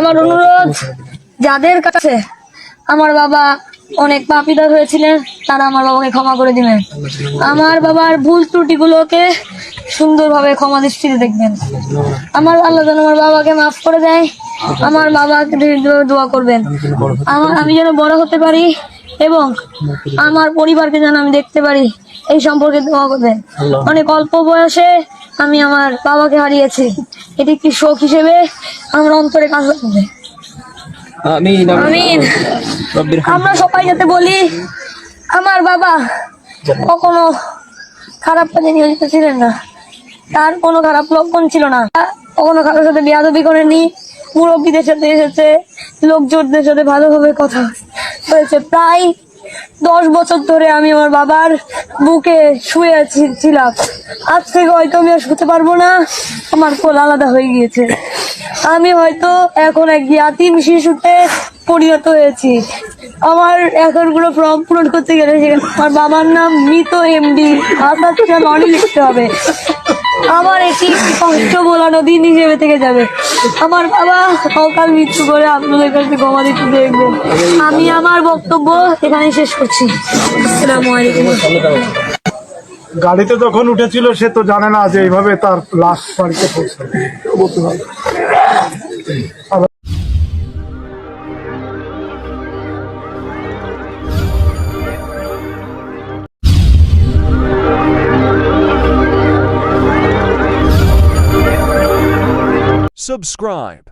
আমার অনুরোধ যাদের কাছে আমার বাবা অনেক পাপিদার হয়েছিলেন তারা আমার বাবাকে ক্ষমা করে দিবেন। আমার বাবার ভুল ত্রুটিগুলোকে সুন্দরভাবে ক্ষমা দৃষ্টিতে দেখবেন। আমার আল্লাহ যেন আমার বাবাকে মাফ করে দেয় আমার বাবাকে দোয়া করবেন। আমার আমি যেন বড় হতে পারি এবং আমার পরিবারকে যেন আমি দেখতে পারি এই সম্পর্কে দোয়া করবেন। অনেক অল্প বয়সে আমি আমার বাবাকে হারিয়েছি। এটি একটি শোক হিসেবে আমার অন্তরে কাজ করবে আমিন আমরা সবাই যাতে বলি আমার বাবা কখনো খারাপ কাজে নিয়োজিত ছিলেন না। তার কোনো খারাপ লক্ষণ ছিল না। কখনো কারোর সাথে বিয়াদবি করেনি। মুরব্বীদের সাথে এসেছে লোকজনদের সাথে ভালোভাবে কথা হয়েছে। প্রায় দশ বছর ধরে আমি আমার বাবার বুকে শুয়ে ছিলাম। আজ থেকে হয়তো আমি আর শুতে পারব না। আমার কোল আলাদা হয়ে গিয়েছে। আমি হয়তো এখন এক ইয়াতিম শিশুতে পরিণত হয়েছি। আমার এখন কোনো ফর্ম পূরণ করতে গেলে সেখানে আমার বাবার নাম মৃত এমডি আসাদ রনি লিখতে হবে। আমার এটি একটি কষ্ট বোলানো দিন হিসেবে থেকে যাবে। আমার বাবা সকাল মৃত্যু করে আপনাদের কাছে ক্ষমা দিতে দেখবেন আমি আমার বক্তব্য এখানে শেষ করছি। আলাইকুম। গাড়িতে যখন উঠেছিল সে তো জানে না যে এইভাবে তার লাশ বাড়িতে পৌঁছাবে Subscribe.